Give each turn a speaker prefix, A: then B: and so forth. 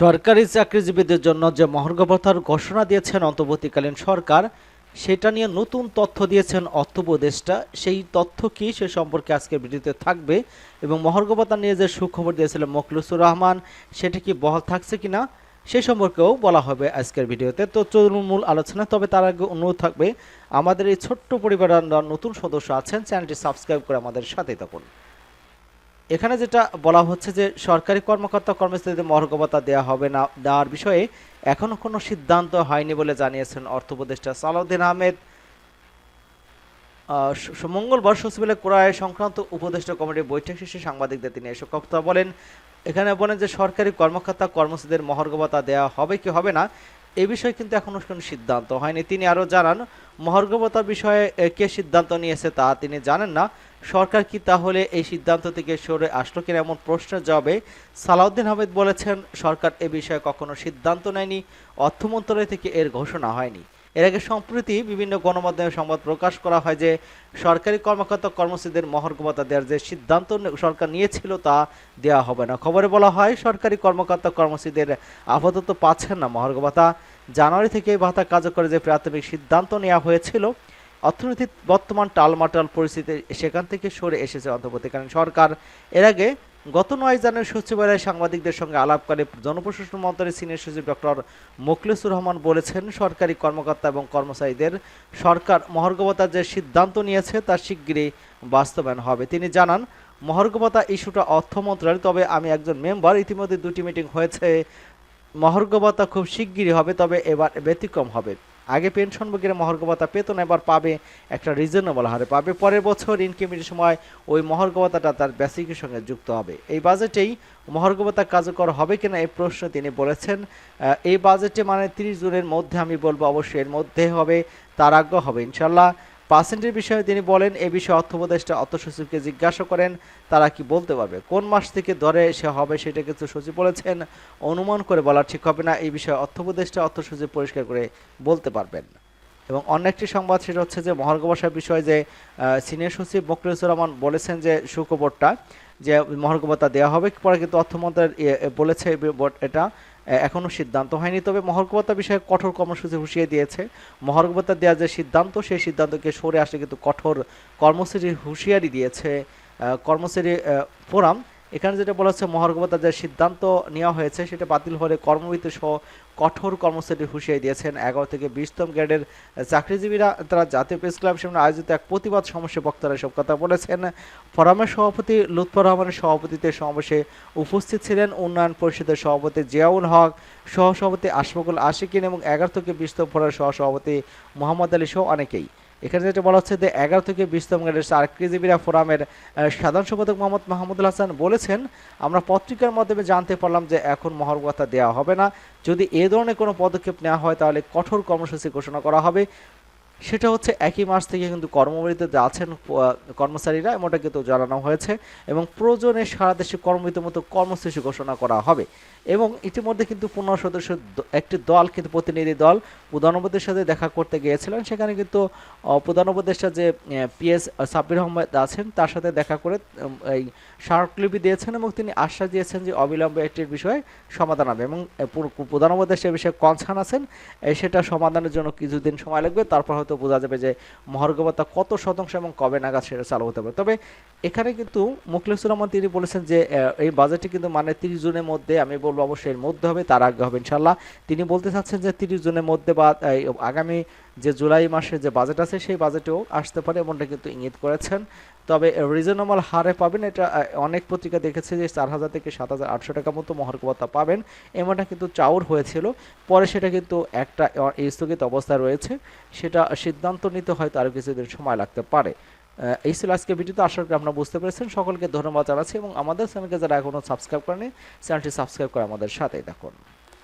A: সরকারি চাকরিজীবীদের জন্য যে মহার্ঘ ভাতার ঘোষণা দিয়েছেন অন্তর্বর্তীকালীন সরকার, সেটা নিয়ে নতুন তথ্য দিয়েছেন অর্থ উপদেষ্টা সেই তথ্য কি সে সম্পর্কে আজকে ভিডিওতে থাকবে এবং মহার্ঘভাতা নিয়ে যে সুখবর দিয়েছিলেন মোখলুসুর রহমান, সেটা কি বহাল থাকছে কিনা সে সম্পর্কেও বলা হবে আজকের ভিডিওতে। তো চলুন মূল আলোচনা, তবে তার আগে অনুরোধ থাকবে, আমাদের এই ছোট্ট পরিবারের নতুন সদস্য আছেন, চ্যানেলটি সাবস্ক্রাইব করে আমাদের সাথেই থাকুন। এখানে যেটা বলা হচ্ছে যে সরকারি কর্মকর্তা কর্মচারীদের মহার্ঘ দেওয়া হবে না, দেওয়ার বিষয়ে এখনও কোনো সিদ্ধান্ত হয়নি বলে জানিয়েছেন অর্থ উপদেষ্টা সালাউদ্দিন আহমেদ। মঙ্গলবার সচিবালয় ক্রয় সংক্রান্ত উপদেষ্টা কমিটির বৈঠক শেষে সাংবাদিকদের তিনি এসব কথা বলেন। এখানে বলেন যে সরকারি কর্মকর্তা কর্মচারীদের মহার্ঘ ভাতা দেওয়া হবে কি হবে না, এ বিষয়ে কিন্তু এখনও কোনো সিদ্ধান্ত হয়নি। তিনি আরও জানান মহার্ঘ ভাতার বিষয়ে কে সিদ্ধান্ত নিয়েছে তা তিনি জানেন না। সরকার কি তাহলে এই সিদ্ধান্ত থেকে সরে আসলো কিনা এমন প্রশ্নের জবাবে সালাউদ্দিন আহমেদ বলেছেন, সরকার এ বিষয়ে কখনো সিদ্ধান্ত নেয়নি, অর্থ মন্ত্রণালয় থেকে এর ঘোষণা হয়নি। এর আগে সম্প্রতি বিভিন্ন গণমাধ্যমে সংবাদ প্রকাশ করা হয় যে, সরকারি কর্মকর্তা কর্মচারীদের মহার্ঘ ভাতা দেওয়ার যে সিদ্ধান্ত সরকার নিয়েছিল তা দেওয়া হবে না। খবরে বলা হয়, সরকারি কর্মকর্তা কর্মচারীদের আপাতত পাচ্ছেন না মহার্ঘ ভাতা জানুয়ারি থেকে ভাতা কার্যকরে যে প্রাথমিক সিদ্ধান্ত নেওয়া হয়েছিল অর্থনীতির বর্তমান টালমাটাল পরিস্থিতি সেখান থেকে সরে এসেছে অন্তর্বর্তীকালীন সরকার। এর আগে গত নয় জানুয়ারি সচিবালয়ে সাংবাদিকদের সঙ্গে আলাপকালে জনপ্রশাসন মন্ত্রী সিনিয়র সচিব ডক্টর মোখলেসুর রহমান বলেছেন, সরকারি কর্মকর্তা এবং কর্মচারীদের সরকার মহার্ঘবতার যে সিদ্ধান্ত নিয়েছে তা শিগগিরই বাস্তবায়ন হবে। তিনি জানান মহার্ঘবতা ইস্যুটা অর্থ মন্ত্রণালয়, তবে আমি একজন মেম্বার, ইতিমধ্যে দুটি মিটিং হয়েছে। মহার্ঘ ভাতা খুব শিগগিরই হবে, তবে এবার ব্যতিক্রম হবে। আগে পেনশনভোগীরা মহার্ঘ ভাতা পেত না, এবার পাবে একটা রিজনেবল হারে। পাবে পরের বছর ইনকামের সময় ওই মহার্ঘ ভাতাটা তার বেসিকের সঙ্গে যুক্ত হবে। এই বাজেটেই মহার্ঘ ভাতা কার্যকর হবে কিনা এই প্রশ্ন তিনি বলেছেন। এই বাজেটে মানে তিরিশ জুনের মধ্যে আমি বলব, অবশ্যই এর মধ্যে হবে, তার আগ্রহ হবে। ইনশাল্লাহ পার্সেন্টের বিষয়ে তিনি বলেন, এ বিষয়ে অর্থ উপদেষ্টা অর্থ সচিবকে জিজ্ঞাসা করেন, তারা কি বলতে পারবে? কোন মাস থেকে ধরে সে হবে সেটা কিন্তু সচিব বলেছেন, অনুমান করে বলা ঠিক হবে না, এই বিষয়ে অর্থ উপদেষ্টা, অর্থ সচিব পরিষ্কার করে বলতে পারবেন। এবং অন্য একটি সংবাদ সেটা হচ্ছে যে, মহার্ঘ ভাষার বিষয়ে যে সিনিয়র সচিব মোখলেসুর রহমান বলেছেন যে, সুখবরটা যে, মহার্ঘ ভাতা দেওয়া হবে, পরে কিন্তু অর্থ মন্ত্রণালয় এ- এ বলেছে এটা। এ, এখনও সিদ্ধান্ত হয়নি তবে মহার্ঘ বিষয়ে কঠোর কর্মসূচি হুঁশিয়ে দিয়েছে। মহার্ঘ ভাতা দেওয়ার যে সিদ্ধান্ত সেই সিদ্ধান্তকে সরে আসলে কিন্তু কঠোর কর্মসূচির হুঁশিয়ারি দিয়েছে কর্মসূচি ফোরাম। এখানে যেটা বলা হচ্ছে মহার্ঘ ভাতা যে সিদ্ধান্ত নেওয়া হয়েছে, সেটা বাতিল হলে কর্মবিত সহ কঠোর কর্মসূচি হুঁশিয়ারি দিয়েছেন এগারো থেকে বিশতম গ্রেডের চাকরিজীবীরা। তারা জাতীয় প্রেস ক্লাব সামনে আয়োজিত এক প্রতিবাদ সমাবেশে বক্তারা এসব কথা বলেছেন। ফোরামের সভাপতি লুৎফর রহমানের সভাপতিতে সমাবেশে উপস্থিত ছিলেন উন্নয়ন পরিষদের সভাপতি জিয়াউল হক, সহসভাপতি আশফাকুল আশিকিন এবং এগারো থেকে বিশতম ফোরামের সহসভাপতি মোহাম্মদ আলী সহ অনেকেই। এখানে যেটা বলা হচ্ছে যে এগারো থেকে বিশতম গ্রেডের চাকরিজীবীরা ফোরামের সাধারণ সম্পাদক মোহাম্মদ মাহমুদুল হাসান বলেছেন, আমরা পত্রিকার মাধ্যমে জানতে পারলাম যে এখন মহর্গতা দেওয়া হবে না। যদি এ ধরনের কোনো পদক্ষেপ নেওয়া হয় তাহলে কঠোর কর্মসূচি ঘোষণা করা হবে। সেটা হচ্ছে একই মাস থেকে কিন্তু কর্মবিরতিতে আছেন কর্মচারীরা, এমনটা কিন্তু জানানো হয়েছে। এবং প্রয়োজনে সারা দেশে কর্মবিরতির মতো কর্মসূচি ঘোষণা করা হবে। এবং ইতিমধ্যে কিন্তু পনেরো সদস্য একটি দল কিন্তু প্রতিনিধি দল প্রধান সাথে দেখা করতে গিয়েছিলেন। সেখানে কিন্তু প্রধান উপদেষ্টা যে পিএস সাব্বির আহমেদ আছেন, তার সাথে দেখা করে এই স্মারকলিপি দিয়েছেন এবং তিনি আশ্বাস দিয়েছেন যে অবিলম্বে এটির বিষয়ে সমাধান হবে। এবং প্রধান উপদেষ্টা বিষয়ে কনসার্ন আছেন সেটা সমাধানের জন্য কিছুদিন সময় লাগবে। তারপর হয়তো বোঝা যাবে যে মহার্গবতা কত শতাংশ এবং কবে নাগাদ সেটা চালু হতে পারে। তবে এখানে কিন্তু মুখলেসুর রহমান তিনি বলেছেন যে এই বাজেটটি কিন্তু মানে তিরিশ জুনের মধ্যে, আমি বলব অবশ্যই এর মধ্যে হবে, তার আগে হবে ইনশাল্লাহ তিনি বলতে চাচ্ছেন যে তিরিশ জুনের মধ্যে বা আগামী যে জুলাই মাসে যে বাজেট আছে, সেই বাজেটেও আসতে পারে এমনটা কিন্তু ইঙ্গিত করেছেন। তবে রিজনেবল হারে পাবেন, এটা অনেক পত্রিকা দেখেছে যে চার হাজার থেকে সাত হাজার আটশো টাকা মতো মহার্ঘ ভাতা পাবেন। এমনটা কিন্তু চাউর হয়েছিল। পরে সেটা কিন্তু একটা স্থগিত অবস্থায় রয়েছে। সেটা সিদ্ধান্ত নিতে হয়তো আরও কিছুদিন সময় লাগতে পারে। এই ছিল আজকে ভিডিওতে আশা করি আপনারা বুঝতে পেরেছেন। সকলকে ধন্যবাদ জানাচ্ছি এবং আমাদের চ্যানেলকে যারা এখনও সাবস্ক্রাইব করেনি চ্যানেলটি সাবস্ক্রাইব করে আমাদের সাথেই থাকুন।